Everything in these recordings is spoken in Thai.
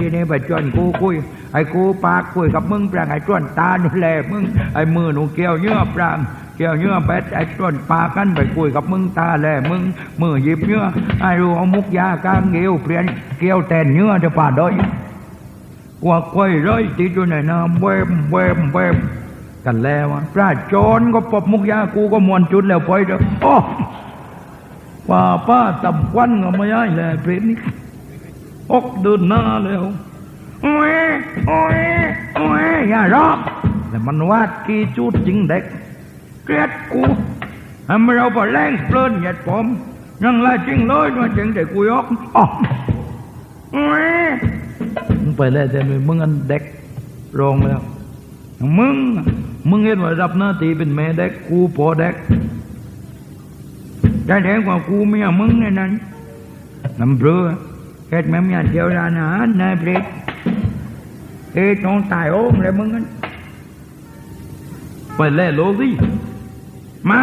ทีนี้ไปชวนกูคุยไอ้กูปากคุยกับมึงปรางไอ้ชวนตาดูแลมึงไอ้มือหนูเกี่ยวเนื้อปรางเกี่ยวเนื้อแปดไอ้ชวนปากกันไปคุยกับมึงตาแลมึงมือหยิบเนื้อไอ้รู้เอามุกยากางเกี่ยวเปลี่ยนเกี่ยวแทนเนื้อจะป่าดอยว่าคอยร้อยติดอยู่ในน้ำเวมเวมเวมกันแล้วอะพระโจรก็ปบมุกยากูก็มวนจุดแล้วไปเด้อโอ้ป้าป้าตำควันก็ไม่ได้เลยเพลนี้ อกเดินหน้าแล้วโอ้ยโอ้ยโอ้ยอย่าร้องแต่มันวาดกี่จูดจริงเด็ก เกลียดกูทำเราไปแรงเพลินเหยียดผมยังไล่จริงเลยว่าจริงแต่กูยกอ๋อโอ้ยมึงไปแล้วแต่มึงอันเด็กโรงแล้ว มึง มึงเห็นว่ารับหน้าที่เป็นแม่เด็กกูพอเด็กได้แดงกว่ากูเมียมึงเนี่นั้นน้ำเรือ เฮ็ดแม่มยาเดียวร้านอาหารนายเปรตเฮ็ดน้องตายโอ้งเลยมึงนั้นไปแล่โลสิมา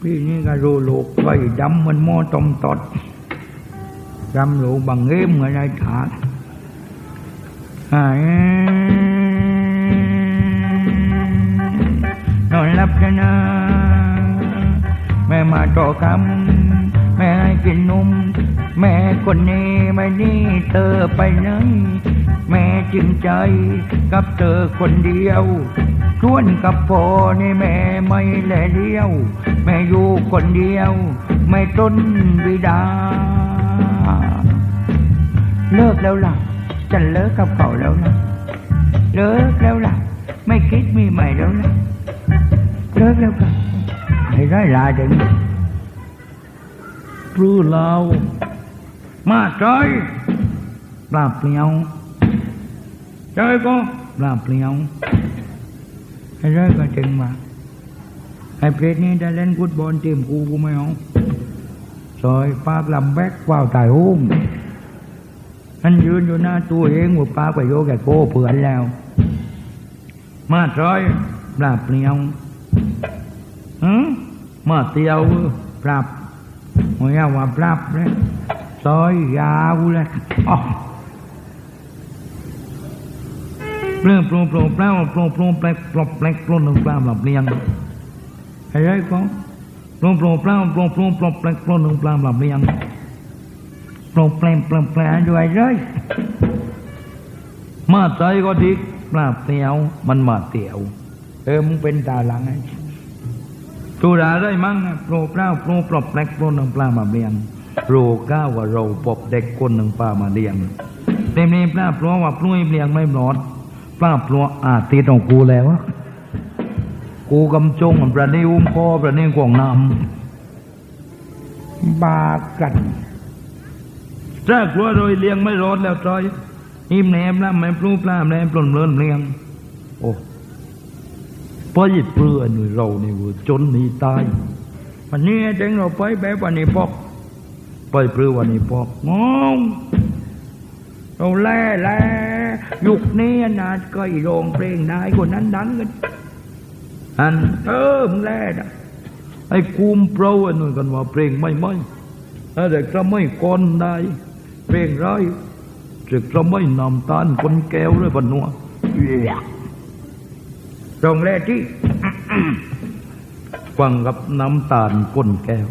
พี่นี่ก็รู้โลกไฟดำมันหม้อต้มตอดดำโลกบังเอ็มเหมือนไอ้ถาดหายนอนหลับกันนะแม่มาต่อคำ แม่ให้กินนมแม่คนนี้ไม่นี่เธอไปไหน แม่จริงใจกับเธอคนเดียวชวนกับพ่อนี่แม่ไม่แลเดียว แม่อยู่คนเดียว ไม่ต้นวิดา เลิกแล้วล่ะฉันเลิกกับเขาแล้วนะเลิกแล้วล่ะ ไม่คิดมีใหม่แล้วนะเลิกแล้วค่ะให้ได้ลาเด็กป ลื้อเรามาใจปลาเปลี่ยวใจก็ปลาเปลี่ยวไอ้ไรก็เจ๋งมาไอ้เพชรนี่จะเล่นฟุตบอลทีมกูกูไม่เอาซอยปากลำแบกว่าวตายหุ้มอันยืนอยู่หน้าตัวเองว่าปากไปโยกแกโก้เผื่อนแล้ว มาซอยปลาเปลี่ยวหืมมาเตียวป Mula wablap le. Soy ya ule. Oh. เรื่องปลงปลงเปล่ปลงปลงแปลกปลบแปลกปลงหนึ่งเปล่าหลับเลียงไอ้ไอ้ก็ปลงปลงเปล่าปลงปลงปลบแปลกปลงหนึ่งเปล่าหลับเลียงปลงแปลงปลงแปลงด้วยเลยมาใจก็ดีปลงเตียวมันมาเตียว เออมึงเป็นตาหลังไอ้ ตูดาได้มั้งนะโปรเปล่าโปรปลอบแปลกโปรหนึ่งปลามาเบียงโปรก้าวว่าเราปบเด็กคนหนึ่งปลามาเลี้ยงเต็มนี้ปลาปลอว่าปลุยเลี้ยงไม่หลอดปลาปลออาตีตรงกูแล้วอะกูกำจงกับประเดี๋ยวพ่อประเดี๋ยวกวางน้ำบากันถ้ากลัวโดยเลี้ยงไม่รอดแล้วจอยอิ่มแหนมแล้วไม่ปลุปลาแหนมปล้นเลินเลี้ยงโอ้ เพราะยิดเปลือนเราเนี่ยว่าจนหนีตายวันนี้เด็กเราไปแบบวันนี้พอก ไปเปลือวันนี้พอกงงเราแล่แล่ยุคนี้นะก็อีโรงเพลงได้คนนั้นดังกันอันเออมึงแล่นะไอ้กูมโปรอันนู้นกันว่าเพลงไม่ไม่แต่ก็ไม่กอนได้เพลงไรจะก็ไม่นำตานคนแก้วเลยบนนัว จงแรกที่ฟังกับน้ำตาลก้นแก้ว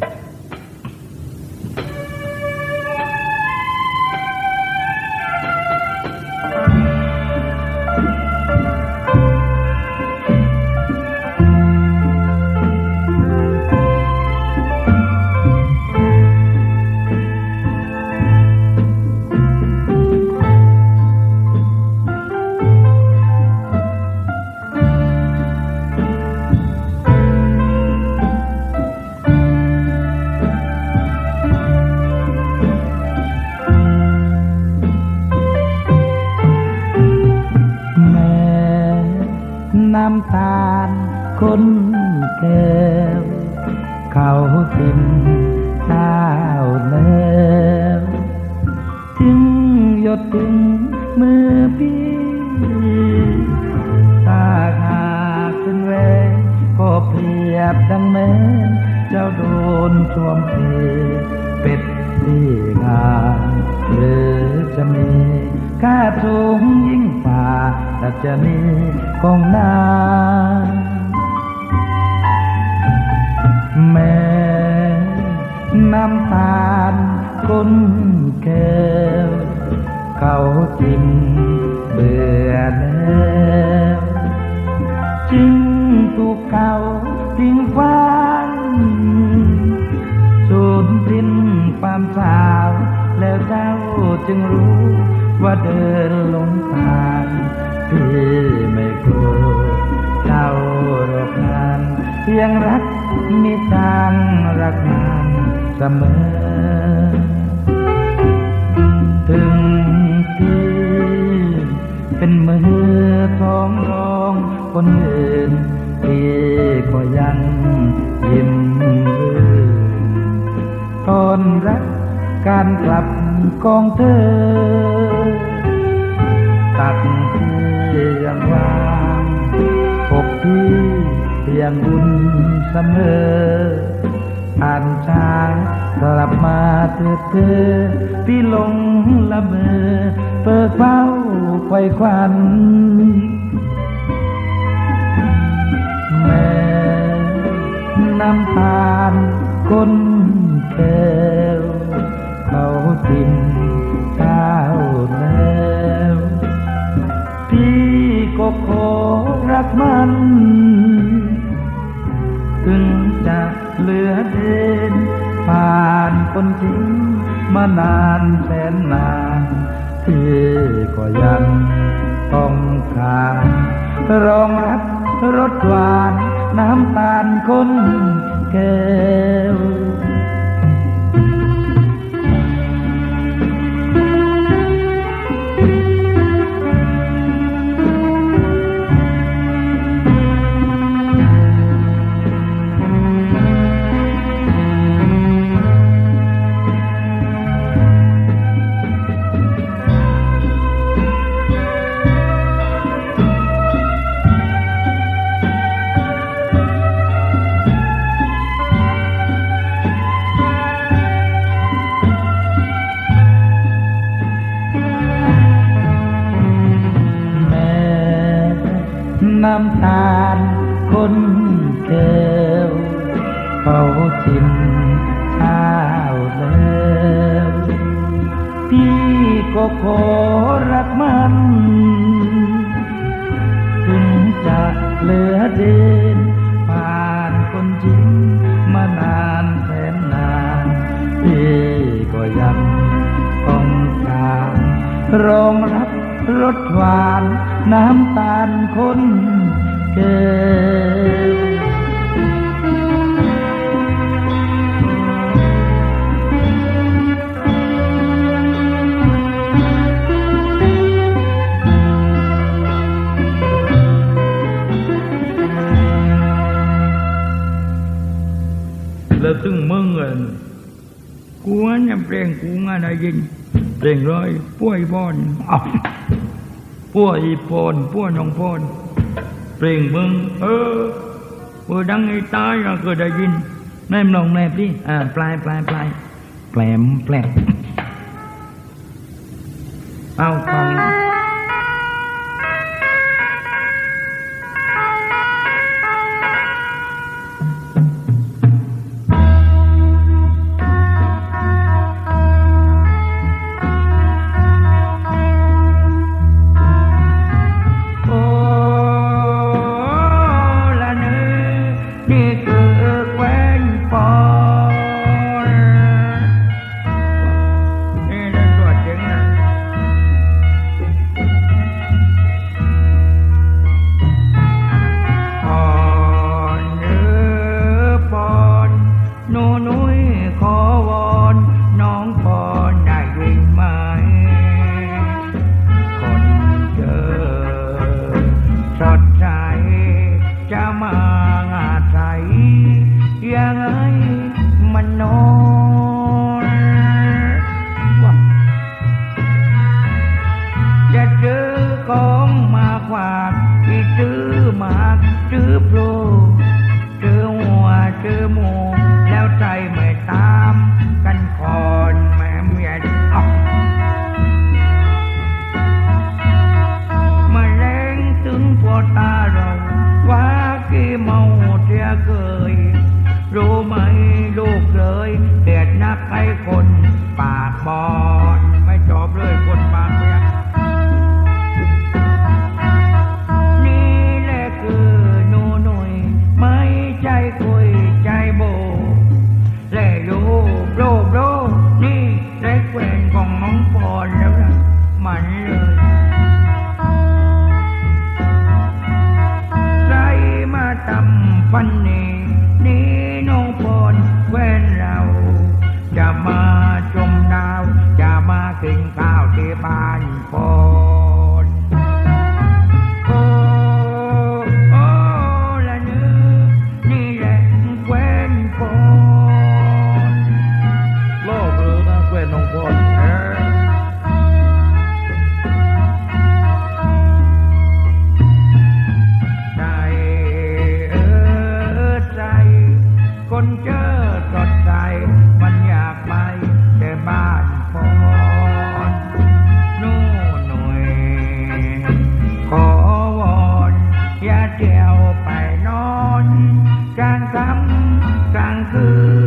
สูงยิ่งฝ่าดัชนีของนาแม่น้ำตาลก้นแก้วเขาจิ้มเบื่อแล้วจึงถูกเก่าทิ้งฟันสูญสิ้นความสาวแล้วเจ้าจึงรู้ ว่าเดินลงทางที่ไม่กลัวเจ้าหรอกนานเพียงรักมีทางรักนานเสมอ ถึงที่เป็นมือท้องรองคนอื่นที่ก็ยังยิ้มตอนรักการกลับกองเธอ ยังอุ่นเสมอผ่านชากลับมาเถิดเธอพี่ลงละเมอเปิดเฝ้าไขว้ควันแม่น้ำตาลก้นแก้วเขาทิมเช้าแล้วพี่ก็ขอรักมัน คนจริงมานานแสนนานพี่ก็ยังต้องการรองรับรสหวานน้ำตาลคนแก้ว น้ำตาลคนแก้วเขาชิมข้าวแล้วพี่ก็ขอรักมันถึงจะเหลือเดินผ่านคนจริงมานานแสนนานพี่ก็ยังต้องการรองรับรสหวาน น้ำตาลคนแก้วแล้วถึงมึงเอินกูงั้นยังเพลงกูงั้นได้ยินเพลงร้อยป่วยบอนเอา ป่วอีพนป่วน้องพนเพลงมึงเออเออดังไอ้ตายอะก็ได้ยินแม่ลองแม่พี่อ่าปลายปลายปลายแปลมแปลมเอาฟัง ตาเราว่ากี่เมาเทียเกยรู้ไหมลูกเลยเด็ดนักไอ้คนปากบอก แก้วไปนอนกลางค่ำกลางคืน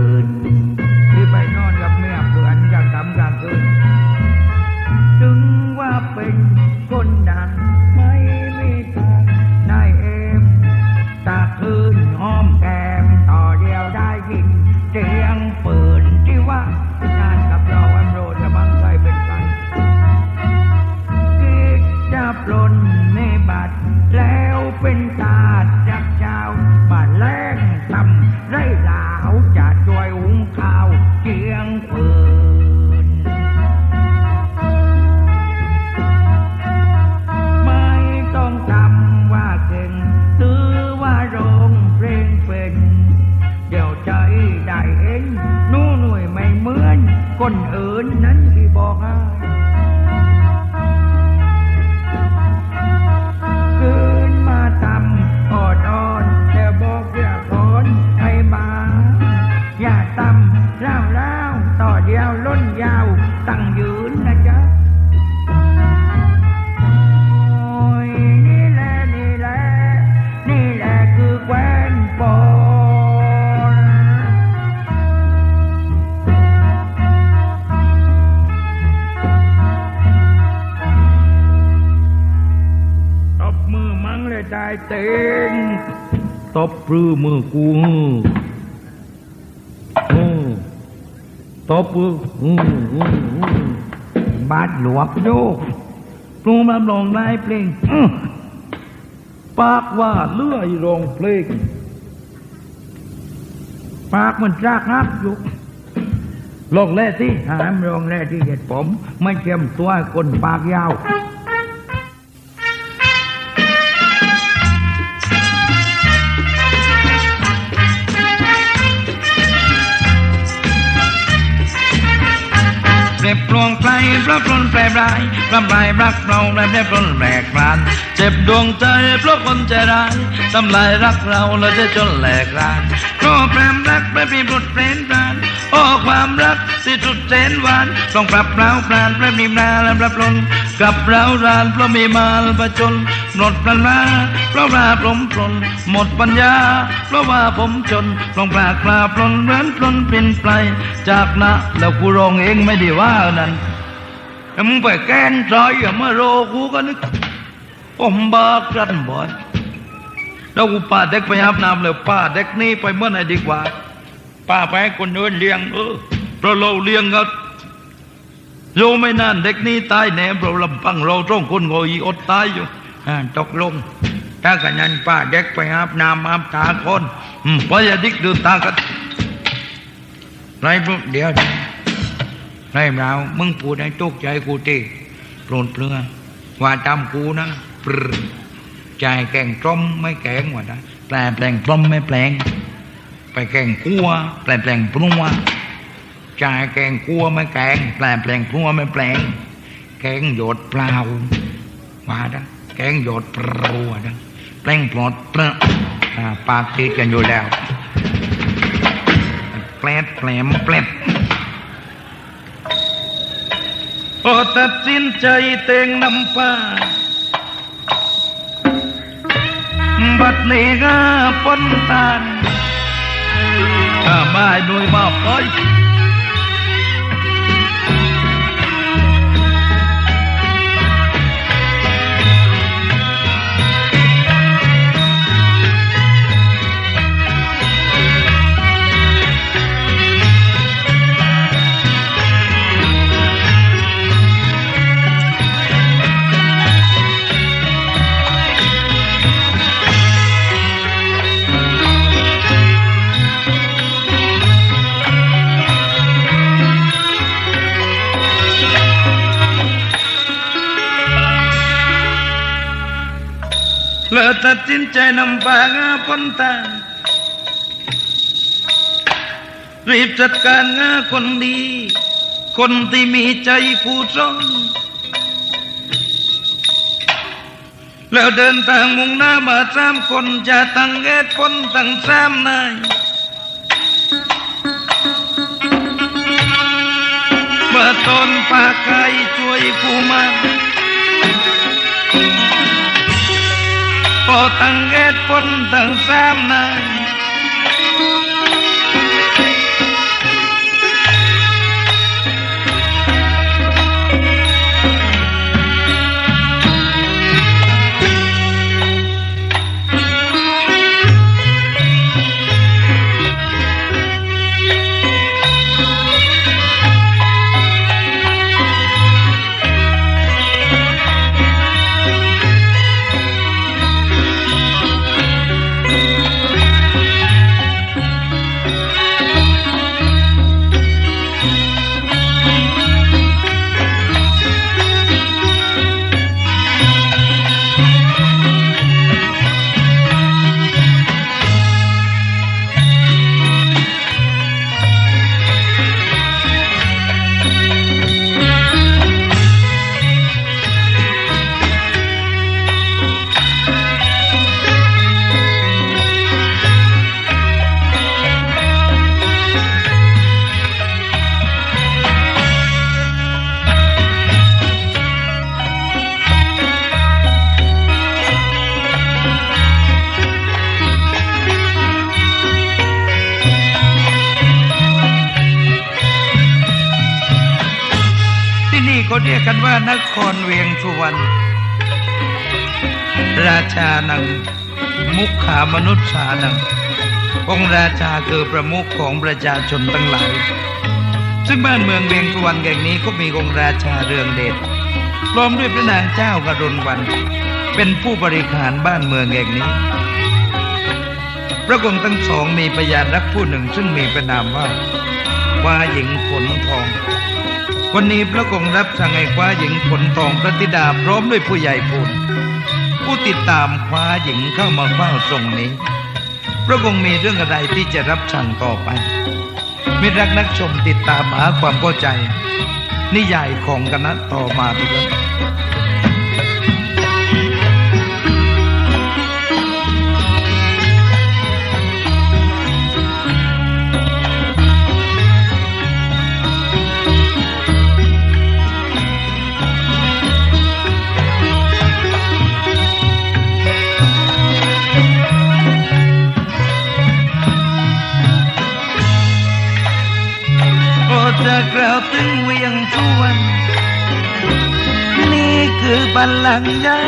บปรือมือกูอืมตบมืออบาดหลวกโยกปรุงมาลองไล่เพลงปากว่าเลื่อยรองเพลงปากมันจากฮักอยู่ลองแล่สิหามรองแรที่เหตุผม ไม่เจียมตัวคนปากยาว เปรียบปลวงไกลพระปลนแปรบรายพระบรายรักเราและแปรปลนแหลกราน เจ็บดวงใจเพราะคนใจร้ายทำลายรักเราและจะจนแหลกรานเพราะแปรมรักแปรปีบทเพลนปรานโอ้ความรักที่สุดแสนหวานต้องปรับเราปรานแปรมีนาและแปรปลนกับเรารานเพราะมีมาลประจนหมดปัญญาเพราะว่าผมปลนหมดปัญญา เพราะว่าผมจนต้องปรากปลาปลนเหมือนปลนเป็นไปจากนะแล้วกูร้องเองไม่ได้ว่านั้นมึงไปแกล้งซอยอย่ามาโรกูก็นึกผมบากันบ่อยแล้วกูป้าเด็กไปอาบน้ำเลยป้าเด็กนี่ไปเมื่อไหร่ดีกว่า ป้าไปคนอื่นเลี้ยงเออเพราะเราเลี้ยงก็โยไม่นานเด็กนี่ตายแน่เพราะลำพังเราต้องคนงอยอดตายอยู่อ่ตกลง ถ้ากันนั้นป้าเด็กไปอาบน้ำอาบตาคนอืมเพราะอย่าดิกดูตากันไรพวกเดี๋ยวนะ ไรเรามึงพูดให้ตกใจกูตีโปรดเปลือว่าตามกูนะปรใจแกงต้มไม่แกงว่านะแปลแปลงปลอมไม่แปลง ไปแกงกัวแปลแปลงปรุงว่าจายแกงกัวไม่แกง แปลแปลงปรุงว่าไม่แปลง แกงหยดเปล่าว่าดังแกงหยดเปล่าว่าดังแปลงปลอดเปล่าอ่าปากติดกันอยู่แล้วแปลดแปลมแปลด พ อตัดสินใจเต่งนำป้าบัดนี้ก็ปนตานถ้าไม่ด้วยมาปล่อย แล้วตัดสินใจนำปากงาพ้นตารีบจัดการงาคนดี คนที่มีใจผู้ร้อนแล้วเดินทางมุ่งหน้ามาสามคนจะตั้งเหตุผลตั้งสามนายเมื่อตนปากไกช่วยผู้มาพอตั้งเหตุผลตั้งสามนายที่นี่เขา เรียกกันว่านครเวียงสุวรรณราชานัง มุขขามนุษย์สานัง องค์ราชาคือประมุขของประชาชนทั้งหลาย ซึ่งบ้านเมืองเวียงสุวรรณแห่งนี้ก็มีองค์ราชาเรืองเดชพร้อมด้วยพระนางเจ้ากรุณวัน เป็นผู้บริหารบ้านเมืองแห่งนี้ พระองค์ทั้งสองมีพยานรักผู้หนึ่งซึ่งมีพระนามว่าฟ้าหญิงฝนทอง วันนี้พระองค์รับสั่งให้คว้าหญิงฝนทองพระธิดาพร้อมด้วยผู้ใหญ่พูนผู้ติดตามคว้าหญิงเข้ามาเฝ้าทรงนี้ พระองค์มีเรื่องอะไรที่จะรับสั่งต่อไปมิรักนักชมติดตามหาความเข้าใจ นิยายของคณะต่อมาด้วย จะกล่าวถึงเวียงสุวรรณนี่คือบัลลังก์ใหญ่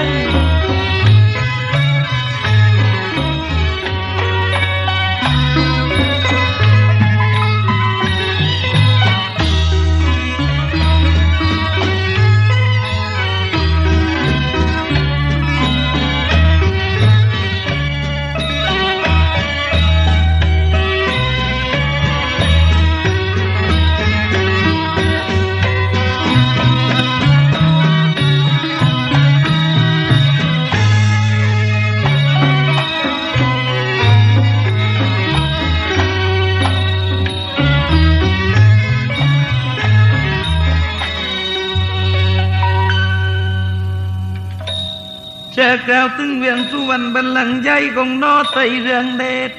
กล่าวถึงเวียงสุวรรณบัลลังก์ใหญ่ของนอไตเรืองเดช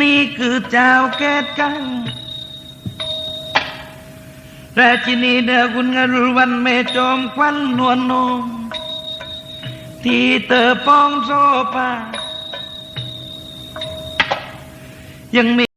นี่คือเจ้าแก้กังราชินีเดอคุณงรุวันเมจอมควันนวลนมที่เตอปองโซปายังมี